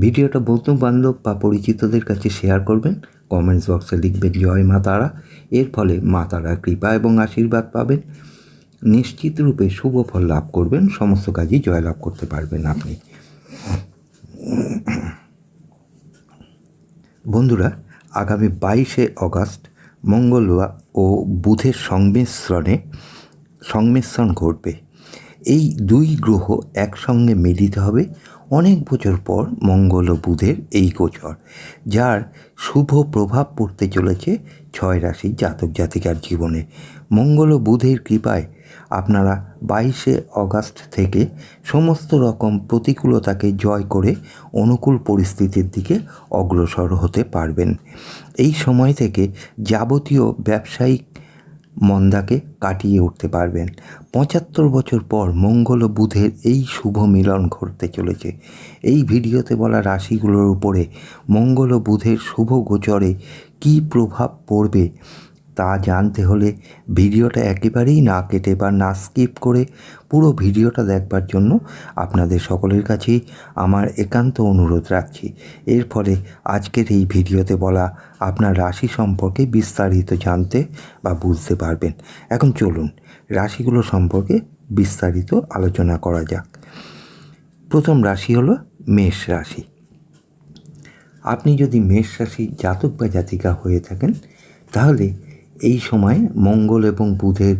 ভিডিওটা বন্ধু বান্ধব বা পরিচিতদের কাছে শেয়ার করবেন। কমেন্টস বক্সে লিখবেন, জয় মা তারা। এর ফলে মা তারা কৃপা এবং আশীর্বাদ পাবেন। নিশ্চিত রূপে শুভ ফল লাভ করবেন। সমস্ত কাজই জয়লাভ করতে পারবেন আপনি। বন্ধুরা, আগামী বাইশে অগাস্ট মঙ্গলবার ও বুধের সংমিশ্রণে সংমিশ্রণ ঘটবে। এই দুই গ্রহ একসঙ্গে মিলিত হবে। অনেক বছর পর মঙ্গল ও বুধের এই গোচর, যার শুভ প্রভাব পড়তে চলেছে ছয় রাশির জাতক জাতিকার জীবনে। মঙ্গল ও বুধের কৃপায় আপনারা বাইশে অগাস্ট থেকে সমস্ত রকম প্রতিকূলতাকে জয় করে অনুকূল পরিস্থিতির দিকে অগ্রসর হতে পারবেন। এই সময় থেকে যাবতীয় ব্যবসায়িক মন্দাকে কাটিয়ে উঠতে পারবেন। পঁচাত্তর বছর পর মঙ্গল ও বুধের এই শুভ মিলন ঘটতে চলেছে। এই ভিডিওতে বলা রাশিগুলোর উপরে মঙ্গল ও বুধের শুভ গোচরে কী প্রভাব পড়বে তা জানতে হলে ভিডিওটা একেবারেই না কেটে বা না স্কিপ করে পুরো ভিডিওটা দেখবার জন্য আপনাদের সকলের কাছেই আমার একান্ত অনুরোধ রাখছি। এর ফলে আজকের এই ভিডিওতে বলা আপনার রাশি সম্পর্কে বিস্তারিত জানতে বা বুঝতে পারবেন। এখন চলুন, রাশিগুলো সম্পর্কে বিস্তারিত আলোচনা করা যাক। প্রথম রাশি হলো মেষ রাশি। আপনি যদি মেষ রাশি জাতক বা জাতিকা হয়ে থাকেন, তাহলে এই সময় মঙ্গল এবং বুধের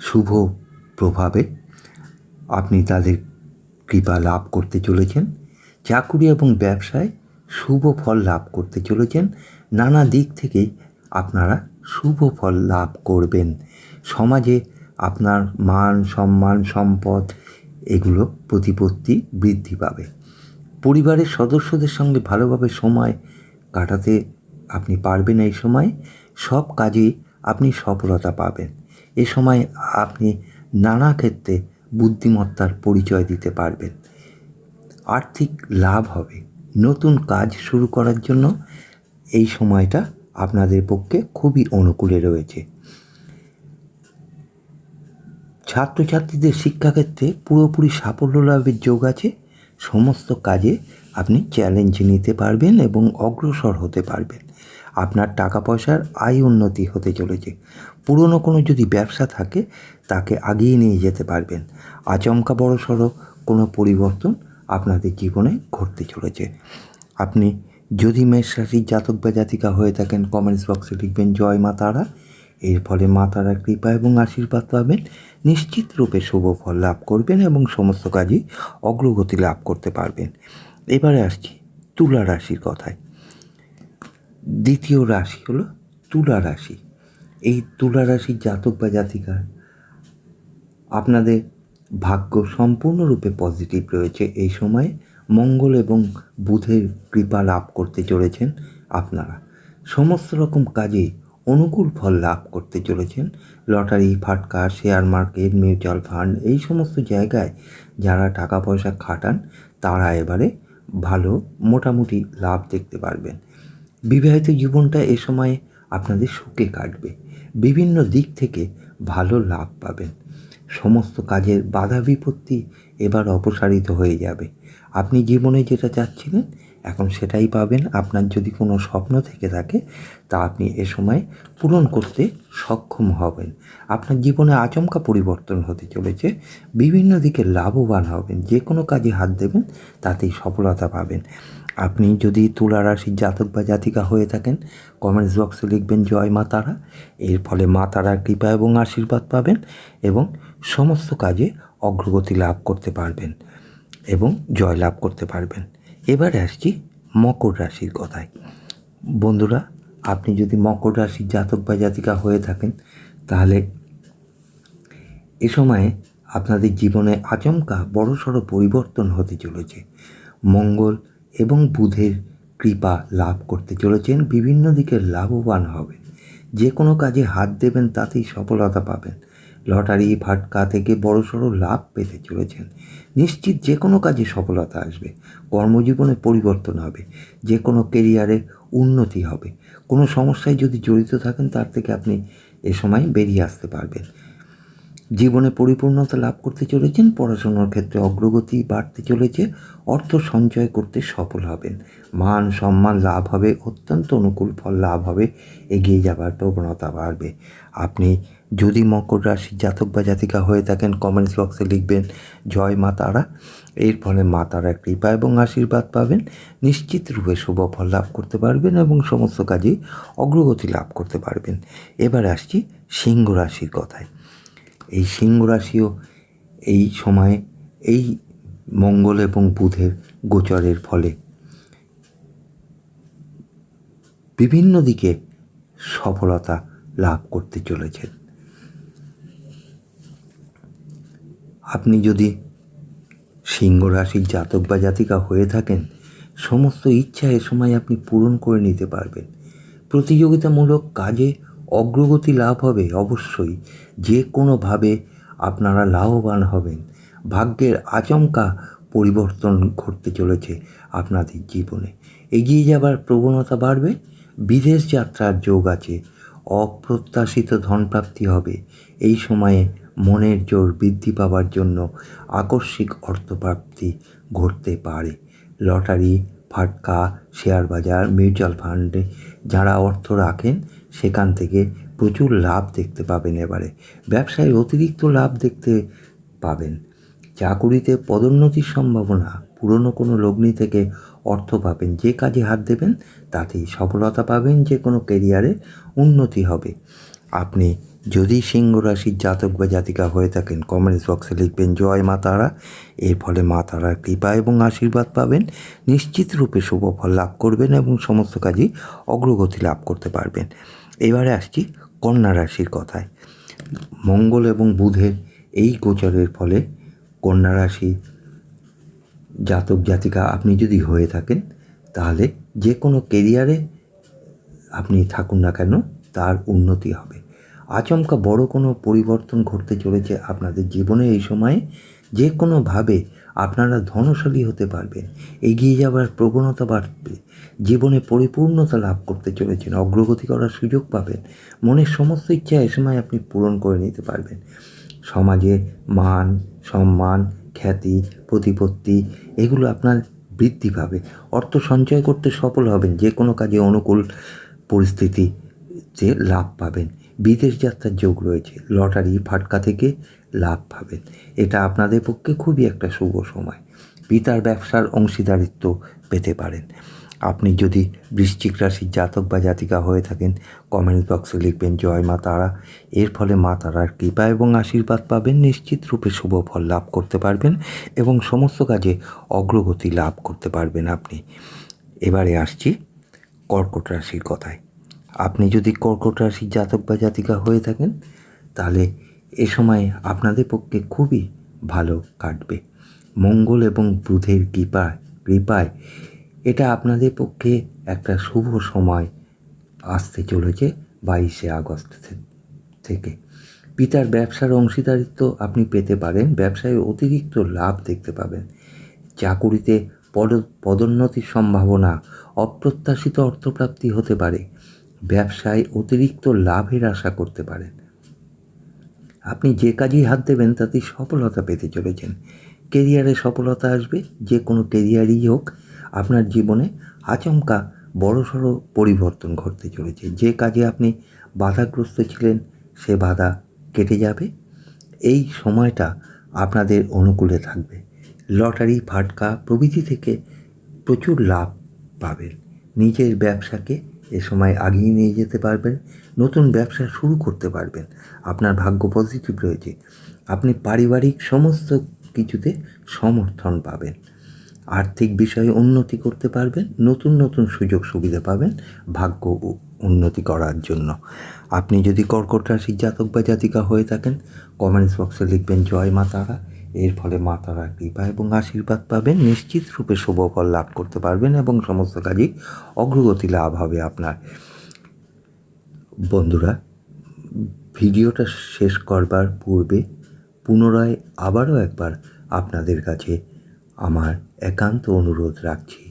শুভ প্রভাবে আপনি তাদের কৃপা লাভ করতে চলেছেন। চাকুরি এবং ব্যবসায় শুভ ফল লাভ করতে চলেছেন। নানা দিক থেকেই আপনারা শুভ ফল লাভ করবেন। সমাজে আপনার মান, সম্মান, সম্পদ এগুলো প্রতিপত্তি বৃদ্ধি পাবে। পরিবারের সদস্যদের সঙ্গে ভালোভাবে সময় কাটাতে আপনি পারবেন এই সময়। সব কাজেই আপনি সফলতা পাবেন। এ সময় আপনি নানা ক্ষেত্রে বুদ্ধিমত্তার পরিচয় দিতে পারবেন। আর্থিক লাভ হবে। নতুন কাজ শুরু করার জন্য এই সময়টা আপনাদের পক্ষে খুবই অনুকূলে রয়েছে। ছাত্রছাত্রীদের শিক্ষাক্ষেত্রে পুরোপুরি সাফল্য লাভের যোগ আছে। সমস্ত কাজে আপনি চ্যালেঞ্জ নিতে পারবেন এবং অগ্রসর হতে পারবেন। আপনার টাকা পয়সার আয় উন্নতি হতে চলেছে। পুরনো কোনো যদি ব্যবসা থাকে, তাকে আগিয়ে নিয়ে যেতে পারবেন। আচমকা বড় সড়ো কোনো পরিবর্তন আপনাদের জীবনে ঘটতে চলেছে। আপনি যদি মেষ রাশির জাতক বা জাতিকা হয়ে থাকেন কমেন্টস বক্সে লিখবেন, জয় মা তারা। এর ফলে মা তারা কৃপা এবং আশীর্বাদ পাবেন। নিশ্চিত রূপে শুভ ফল লাভ করবেন এবং সমস্ত কাজই অগ্রগতি লাভ করতে পারবেন। এবারে আসছি তুলা রাশির কথায়। দ্বিতীয় রাশি হলো তুলা রাশি। এই তুলা রাশির জাতক বা জাতিকার আপনাদের ভাগ্য সম্পূর্ণরূপে পজিটিভ রয়েছে। এই সময়ে মঙ্গল এবং বুধের কৃপা লাভ করতে চলেছেন আপনারা। সমস্ত রকম কাজে অনুকূল ফল লাভ করতে চলেছেন। লটারি, ফাটকা শেয়ার মার্কেট মিউচুয়াল ফান্ড এই সমস্ত জায়গায় যারা টাকা পয়সা খাটান, তারা এবারে ভালো, মোটামুটি লাভ দেখতে পারবেন। বিবাহিত জীবনটা এ সময়ে আপনাদের সুখে কাটবে। বিভিন্ন দিক থেকে ভালো লাভ পাবেন। সমস্ত কাজের বাধা বিপত্তি এবার অপসারিত হয়ে যাবে। আপনি জীবনে যেটা চাচ্ছিলেন, এখন সেটাই পাবেন। আপনার যদি কোনো স্বপ্ন থেকে থাকে, তা আপনি এ সময় পূরণ করতে সক্ষম হবেন। আপনার জীবনে আচমকা পরিবর্তন হতে চলেছে। বিভিন্ন দিকে লাভবান হবেন। যে কোনো কাজে হাত দেবেন, তাতেই সফলতা পাবেন। আপনি যদি তুলা রাশির জাতক বা জাতিকা হয়ে থাকেন কমেন্টস বক্সে লিখবেন, জয় মা তারা। এর ফলে মা তারার কৃপা এবং আশীর্বাদ পাবেন এবং সমস্ত কাজে অগ্রগতি লাভ করতে পারবেন এবং জয় লাভ করতে পারবেন। এবারে আসছি মকর রাশির কথায়। বন্ধুরা, আপনি যদি মকর রাশির জাতক বা জাতিকা হয়ে থাকেন, তাহলে এ সময়ে আপনাদের জীবনে আচমকা বড়সড় পরিবর্তন হতে চলেছে। মঙ্গল এবং বুধের কৃপা লাভ করতে চলেছেন, বিভিন্ন দিকে লাভবান হবেন যে কোনো কাজে হাত দেবেন, তাতেই সফলতা পাবেন। লটারি, ফাটকা থেকে বড়সড় লাভ পেতে চলেছেন। নিশ্চিত যে কোনো কাজে সফলতা আসবে। কর্মজীবনে পরিবর্তন হবে। যে কোনো কেরিয়ারে উন্নতি হবে। কোনো সমস্যায় যদি জড়িত থাকেন, তার থেকে আপনি এ সময় বেরিয়ে আসতে পারবেন। জীবনে পরিপূর্ণতা লাভ করতে চলেছেন, পড়াশোনার ক্ষেত্রে অগ্রগতি বাড়তে চলেছে, অর্থ সঞ্চয় করতে সফল হবেন। মান সম্মান লাভ হবে, অত্যন্ত অনুকূল ফল লাভ হবে, এগিয়ে যাবার প্রবণতা বাড়বে। আপনি যদি মকর রাশির জাতক বা জাতিকা হয়ে থাকেন কমেন্টস বক্সে লিখবেন, জয় মা তারা। এর ফলে মা তারা কৃপা এবং আশীর্বাদ পাবেন, নিশ্চিত রূপে শুভ ফল লাভ করতে পারবেন এবং সমস্ত কাজে অগ্রগতি লাভ করতে পারবেন। এবার আসছি সিংহ রাশির কথায়। এই সিংহ রাশিও এই সময়ে এই মঙ্গল এবং বুধের গোচরের ফলে। বিভিন্ন দিকে সফলতা লাভ করতে চলেছেন। আপনি যদি সিংহ রাশির জাতক বা জাতিকা হয়ে থাকেন, সমস্ত ইচ্ছা এ সময় আপনি পূরণ করে নিতে পারবেন। প্রতিযোগিতামূলক কাজে অগ্রগতি লাভ হবে অবশ্যই। যে কোনোভাবে আপনারা লাভবান হবেন। ভাগ্যের আচমকা পরিবর্তন ঘটতে চলেছে আপনাদের জীবনে। এগিয়ে যাবার প্রবণতা বাড়বে, বিদেশ যাত্রার যোগ আছে, অপ্রত্যাশিত ধনপ্রাপ্তি হবে। এই সময়ে মনের জোর বৃদ্ধি পাওয়ার জন্য আকস্মিক অর্থপ্রাপ্তি ঘটতে পারে। লটারি, ফাটকা, শেয়ার বাজার, মিউচুয়াল ফান্ডে, যারা অর্থ রাখেন সেখান থেকে প্রচুর লাভ দেখতে পাবেন এবারে। ব্যবসায় অতিরিক্ত লাভ দেখতে পাবেন। চাকুরিতে পদোন্নতির সম্ভাবনা, পুরনো কোনো লগ্নি থেকে অর্থ পাবেন, যে কাজে হাত দেবেন তাতেই সফলতা পাবেন, যে কোনো কেরিয়ারে উন্নতি হবে। আপনি যদি সিংহ রাশির জাতক বা জাতিকা হয়ে থাকেন, কমেন্টস বক্সে লিখবেন, জয় মা তারা। এর ফলে মা তারার কৃপা এবং আশীর্বাদ পাবেন, নিশ্চিত রূপে শুভ ফল লাভ করবেন এবং সমস্ত কাজই অগ্রগতি লাভ করতে পারবেন। এবারে আসছি কন্যা রাশির কথায়। মঙ্গল এবং বুধের এই গোচরের ফলে কন্যা রাশি জাতক জাতিকা আপনি যদি হয়ে থাকেন, তাহলে যে কোনো কেরিয়ারে আপনি থাকুন না কেন, তার উন্নতি হবে। আচমকা বড় কোনো পরিবর্তন ঘটতে চলেছে আপনাদের জীবনে এই সময়ে। যে কোনোভাবে আপনারা ধনশালী হতে পারবেন, এগিয়ে যাবার প্রবণতা বাড়বে, জীবনে পরিপূর্ণতা লাভ করতে চলেছেন, অগ্রগতি করার সুযোগ পাবেন, মনের সমস্ত ইচ্ছা এ সময় আপনি পূরণ করে নিতে পারবেন। সমাজে মান, সম্মান, খ্যাতি, প্রতিপত্তি এগুলো আপনার বৃদ্ধি পাবে, অর্থ সঞ্চয় করতে সফল হবেন, যে কোনো কাজে অনুকূল পরিস্থিতিতে লাভ পাবেন। বিদেশ যাত্রার যোগ রয়েছে। লটারি, ফাটকা থেকে লাভ পাবেন। এটা আপনাদের পক্ষে খুবই একটা শুভ সময়। পিতার ব্যবসার অংশীদারিত্ব পেতে পারেন। আপনি যদি বৃশ্চিক রাশির জাতক বা জাতিকা হয়ে থাকেন কমেন্ট বক্সে লিখবেন, জয় মা তারা। এর ফলে মা তারার কৃপা এবং আশীর্বাদ পাবেন, নিশ্চিত রূপে শুভ ফল লাভ করতে পারবেন এবং সমস্ত কাজে অগ্রগতি লাভ করতে পারবেন আপনি। এবারে আসছি কর্কট রাশির কথায়। আপনি যদি কর্কট রাশির জাতক বা জাতিকা হয়ে থাকেন, তাহলে এ সময় আপনাদের পক্ষে খুবই ভালো কাটবে। মঙ্গল এবং বুধের কৃপায় কৃপায় এটা আপনাদের পক্ষে একটা শুভ সময় আসতে চলেছে বাইশে আগস্ট থেকে। পিতার ব্যবসার অংশীদারিত্ব আপনি পেতে পারেন, ব্যবসায় অতিরিক্ত লাভ দেখতে পাবেন। চাকুরিতে পদ, পদোন্নতির সম্ভাবনা, অপ্রত্যাশিত অর্থপ্রাপ্তি হতে পারে। ব্যবসায় অতিরিক্ত লাভের আশা করতে পারেন। আপনি যে কাজেই হাত দেবেন তাতেই সফলতা পেতে চলেছেন। কেরিয়ারে সফলতা আসবে, যে কোনো কেরিয়ারই হোক, আপনার জীবনে আচমকা বড়সড় পরিবর্তন ঘটতে চলেছে। যে কাজে আপনি বাধাগ্রস্ত ছিলেন, সে বাধা কেটে যাবে। এই সময়টা আপনাদের অনুকূলে থাকবে। লটারি, ফাটকা প্রভৃতি থেকে প্রচুর লাভ পাবেন। নিজের ব্যবসাকে এ সময় আগিয়ে নিয়ে যেতে পারবেন, নতুন ব্যবসা শুরু করতে পারবেন। আপনার ভাগ্য পজিটিভ রয়েছে। আপনি পারিবারিক সমস্ত কিছুতে সমর্থন পাবেন। আর্থিক বিষয়ে উন্নতি করতে পারবেন, নতুন নতুন সুযোগ সুবিধা পাবেন, ভাগ্য উন্নতি করার জন্য। আপনি যদি কর্কট রাশির জাতক বা জাতিকা হয়ে থাকেন কমেন্টস বক্সে লিখবেন, জয় মা তারা। এর ফলে মা তারার কৃপা এবং আশীর্বাদ পাবেন, নিশ্চিত রূপে শুভ ফল লাভ করতে পারবেন এবং সমস্ত কাজেই অগ্রগতি লাভ হবে আপনার। বন্ধুরা, ভিডিওটা শেষ করবার পূর্বে পুনরায় আবারও একবার আপনাদের কাছে আমার একান্ত অনুরোধ রাখছি,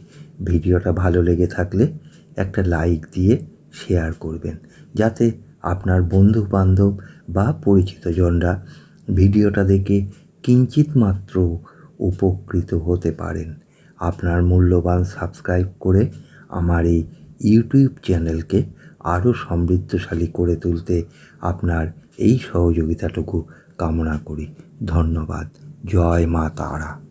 ভিডিওটা ভালো লেগে থাকলে একটা লাইক দিয়ে শেয়ার করবেন, যাতে আপনার বন্ধু বান্ধব বা পরিচিতজনরা ভিডিওটা দেখে কিঞ্চিত মাত্র উপকৃত হতে পারেন। আপনার মূল্যবান সাবস্ক্রাইব করে আমার এই ইউটিউব চ্যানেলকে আরও সমৃদ্ধশালী করে তুলতে আপনার এই সহযোগিতাটুকু কামনা করি। ধন্যবাদ। জয় মা তারা।